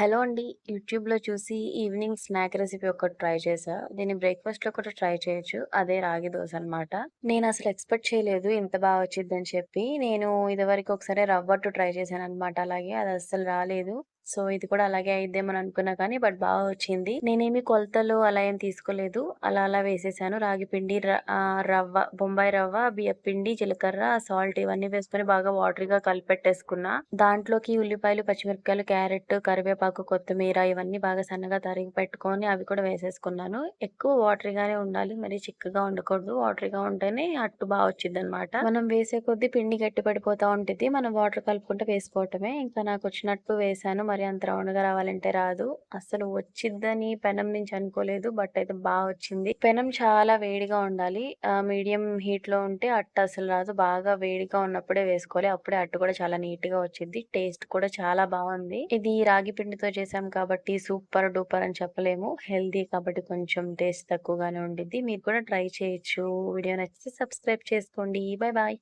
Hello అండి. యూట్యూబ్‌లో చూసి ఈవినింగ్ స్నాక్ రెసిపీ ఒకటి ట్రై చేసా దీన్ని బ్రేక్‌ఫాస్ట్‌లో కూడా ట్రై చేయొచ్చు. అదే రాగి దోశ అనమాట. అసలు ఎక్స్‌పెక్ట్ చేయలేదు ఇంత బాగా వచ్చిద్దని చెప్పి. నేను ఇదివరకు ఒకసారి రవ్వట్టు ట్రై చేశాను అనమాట అలాగే. అది అస్సలు రాలేదు. సో, ఇది కూడా అలాగే అయిద్దేమని అనుకున్నా కానీ బట్ బాగా వచ్చింది. నేనేమి కొలతలు అలా ఏం తీసుకోలేదు. అలా అలా వేసేసాను. రాగి పిండి, రవ్వ, బొంబాయి రవ్వ, బియ్య పిండి, జీలకర్ర, సాల్ట్ ఇవన్నీ వేసుకొని బాగా వాటరీగా కలిపెట్టేసుకున్నా. దాంట్లోకి ఉల్లిపాయలు, పచ్చిమిరపకాయలు, క్యారెట్, కరివేపాకు, కొత్తిమీర ఇవన్నీ బాగా సన్నగా తరిగి పెట్టుకొని అవి కూడా వేసేసుకున్నాను. ఎక్కువ వాటరీగానే ఉండాలి. మరి చిక్కగా ఉండకూడదు. వాటరీగా ఉంటేనే అట్టు బాగా వచ్చింది అనమాట మనం వేసే కొద్దీ పిండి గట్టి పడిపోతా ఉంటుంది మనం వాటర్ కలుపుకుంటే వేసుకోవటమే. ఇంకా నాకు వచ్చినట్టు వేసాను మరి అంత రౌండ్‌గా రావాలంటే రాదు. అసలు వచ్చిద్దని పెనం నుంచి అనుకోలేదు. బట్ అయితే బాగా వచ్చింది. పెనం చాలా వేడిగా ఉండాలి. మీడియం హీట్‌లో ఉంటే అట్టు అసలు రాదు. బాగా వేడిగా ఉన్నప్పుడే వేసుకోవాలి. అప్పుడే అట్టు కూడా చాలా నీట్‌గా వచ్చిద్ది. టేస్ట్ కూడా చాలా బాగుంది ఇది రాగి పిండితో చేసాం కాబట్టి సూపర్ డూపర్ అని చెప్పలేము. హెల్దీ కాబట్టి కొంచెం టేస్ట్ తక్కువగానే ఉండిద్ది. మీరు కూడా ట్రై చేయొచ్చు. వీడియో నచ్చితే సబ్స్క్రైబ్ చేసుకోండి. Bye bye.